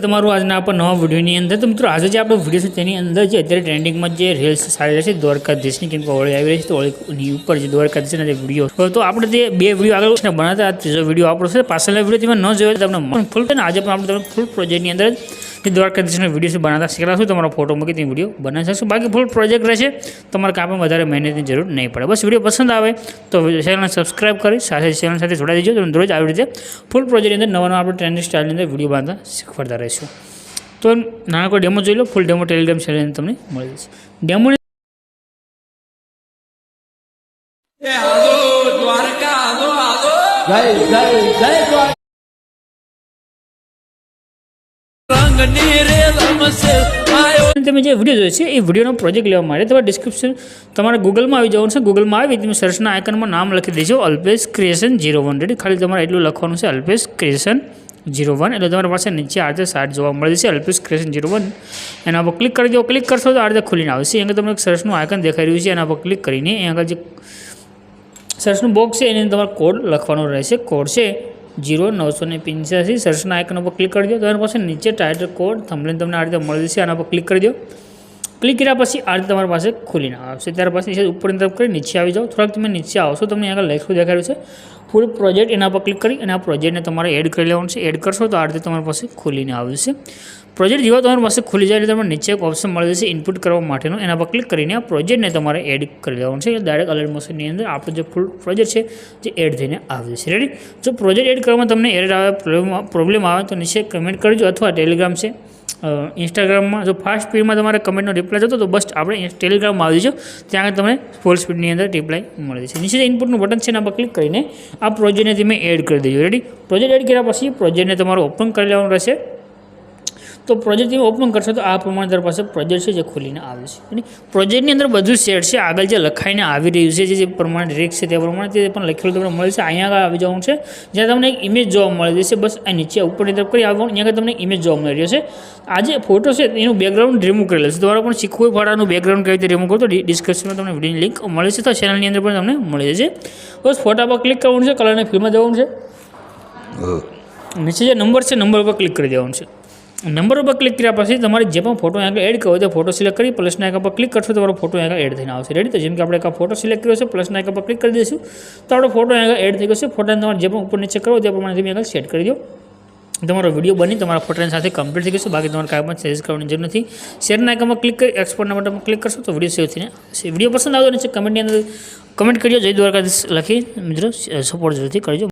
તમારું આજના આપણે નવા વિડીયોની અંદર તો મિત્રો આજે જે આપણો વીડિયો છે તેની અંદર જે અત્યારે ટ્રેન્ડિંગમાં જે રીલ્સ સારી છે, દ્વારકાધીશની કેમ કે હોળી આવી રહી છે, તો હોળીની ઉપર જે દ્વારકાધીશના જે વીડિયો તો આપણે જે બે વીડિયો આગળ બનાવતા ત્રીજો વીડિયો આપણો છે, પાછળના વીડિયો તમે ન જોયો તમને મન ફૂલ છે ને આજે પણ આપણે તમને ફૂલ પ્રોજેક્ટની અંદર જે દ્વારકાધીશનો વીડિયો બનાવતા શીખલાશું તમારો ફોટો મૂકી તે વીડિયો બનાવી શકશો. બાકી ફૂલ પ્રોજેક્ટ રહેશે. તમારે કાપમાં વધારે મહેનતની જરૂર નહીં પડે. બસ વીડિયો પસંદ આવે તો ચેનલને સબસ્ક્રાઇબ કરી સાથે ચેનલ સાથે જોડાઈ દેજો. તમે રોજ આવી રીતે ફૂલ પ્રોજેક્ટની અંદર નવા નવા આપણે ટ્રેન્ડિંગ સ્ટાઇલની અંદર વીડિયો બનાવતા શીખવાડતા રહીશું. તો નાનકો ડેમો જોઈ લો. ફૂલ ડેમો ટેલિગ્રામ ચેનલ તમને મળી જશે. ડેમો જય જય જય તમે જે વીડિયો જોયો છે, એ વિડીયોનો પ્રોજેક્ટ લેવા માટે તમારે ડિસ્ક્રિપ્શન તમારે ગૂગલમાં આવી જવાનું છે. ગૂગલમાં આવી તમે સર્ચના આઇકનમાં નામ લખી દેજો અલ્પેશ ક્રિએશન ઝીરો વન ખાલી તમારે એટલું લખવાનું છે અલ્પેશ ક્રિએશન જીરો વન એટલે તમારી પાસે નીચે આ રીતે સાઇટ જોવા મળે છે અલ્પેશ ક્રેશન જીરો વન એના પર ક્લિક કરી દો. ક્લિક કરશો તો આ રીતે ખુલીને આવશે. અહીંયા તમને એક સર્ચનું આઇકન દેખાઈ રહ્યું છે. એના પર ક્લિક કરીને અહીંયા આગળ જે સર્ચનું બોક્સ છે, એની અંદર તમારે કોડ લખવાનો રહેશે. કોડ છે જીરો નવસો ને પંચ્યાસી સર્ચના આઇકન ઉપર ક્લિક કરજો તો એના પાસે નીચે ટાઇટલ કોડ થંબલેન તમને આ રીતે મળી જશે. આના પર ક્લિક કરી દો. ક્લિક કર્યા પછી આ રીતે તમારી પાસે ખુલીને આવશે ત્યાર પછી નીચે ઉપરની તરફ કરી નીચે આવી જાઓ. થોડાક તમે નીચે આવશો, તમને આગળ લખ્યું દેખાડ્યું છે. ફૂલ પ્રોજેક્ટ એના પર ક્લિક કરી અને આ પ્રોજેક્ટને તમારે એડ કરી લેવાનું છે. એડ કરશો તો આ રીતે તમારી પાસે ખુલીને આવશે પ્રોજેક્ટ જેવા તમારી પાસે ખુલી જાય એટલે તમને નીચે એક ઓપ્શન મળી જશે ઇનપુટ કરવા માટેનો. એના પર ક્લિક કરીને આ પ્રોજેક્ટને તમારે એડ કરી લેવાનું છે. ડાયરેક્ટ અલર્ટ મોશનની અંદર આપણો જે ફૂલ પ્રોજેક્ટ છે જે એડ થઈને આવે છે. રેડી જો પ્રોજેક્ટ એડ કરવામાં તમને એડ આવે પ્રોબ્લેમ આવે તો નીચે કમેન્ટ કરજો અથવા ટેલિગ્રામ છે. ઇન્સ્ટાગ્રામમાં જો ફાસ્ટ સ્પીડમાં તમારે કમેન્ટનો રિપ્લાય જતો તો બસ આપણે ટેલિગ્રામમાં આવી જજો. ત્યાં આગળ તમને ફૂલ સ્પીડની અંદર રિપ્લાય મળી જશે. નીચે ઇનપુટનું બટન છે એના પર ક્લિક કરીને આ પ્રોજેક્ટને તમે એડ કરી દેજો. રેડી પ્રોજેક્ટ એડ કર્યા પછી પ્રોજેક્ટને તમારો ઓપન કરી લેવાનું રહેશે. તો પ્રોજેક્ટ તમે ઓપન કરશો તો આ પ્રમાણે તમારી પાસે પ્રોજેક્ટ છે જે ખોલીને આવે છે. અને પ્રોજેક્ટની અંદર બધું સેટ છે. આગળ જે લખાઈને આવી રહ્યું છે જે જે પ્રમાણે રીક છે તે પ્રમાણે તે પણ લખેલું તમને મળશે અહીંયા આગળ આવી જવાનું છે. જ્યાં તમને એક ઇમેજ જોવા મળી જશે બસ આ નીચે ઉપરની તરફ કરી આવવાનું અહીંયા આગળ તમને ઇમેજ જોવા મળી રહ્યો છે. આ જે ફોટો છે એનું બેકગ્રાઉન્ડ રિમૂવ કરેલું છે. તમારે પણ શીખવું ફાળાનું બેકગ્રાઉન્ડ કઈ રીતે રિમૂવ કરો તો ડિસ્ક્રિપ્શનમાં તમને વિડીયોની લિંક મળે છે. તો ચેનલની અંદર પણ તમને મળી જશે. બસ ફોટા પર ક્લિક કરવાનું છે. કલરને ફિલ્મમાં જવાનું છે. નીચે જે નંબર છે નંબર પર ક્લિક કરી દેવાનું છે. નંબર ઉપર ક્લિક કર્યા પછી તમારે જે પણ ફોટો આગળ એડ કરવો હોય તો ફોટો સિલેક્ટ કરી પ્લસના આઇકન પર ક્લિક કરશો તો તમારો ફોટો આગળ એડ થઈને આવશે. રેડી તો જેમ કે આપણે એક ફોટો સિલેક્ટ કર્યો છે પ્લસના આઇકન પર ક્લિક કરી દઈશું. તો આપણો ફોટો આગળ એડ થઈ ગયો છે. ફોટાને તમારે જે પણ ઉપર નીચે કરવો તે પ્રમાણે તમે આગળ સેટ કરી દો. તમારો વીડિયો બની, તમારા ફોટાની સાથે કમ્પ્લીટ થઈ છે. બાકી તમારે કાંઈ પણ ચેન્જ કરવાની જરૂર નથી. શેરના આઇકનમાં ક્લિક કરી એક્સપોર્ટના બટનમાં ક્લિક કરશો તો વીડિયો સેવ થઈને વીડિયો પસંદ આવતો નીચે કમેન્ટની અંદર કમેન્ટ કરજો. જય દ્વારકાધીશ લખી. મિત્રો સપોર્ટ જરૂરથી કરજો.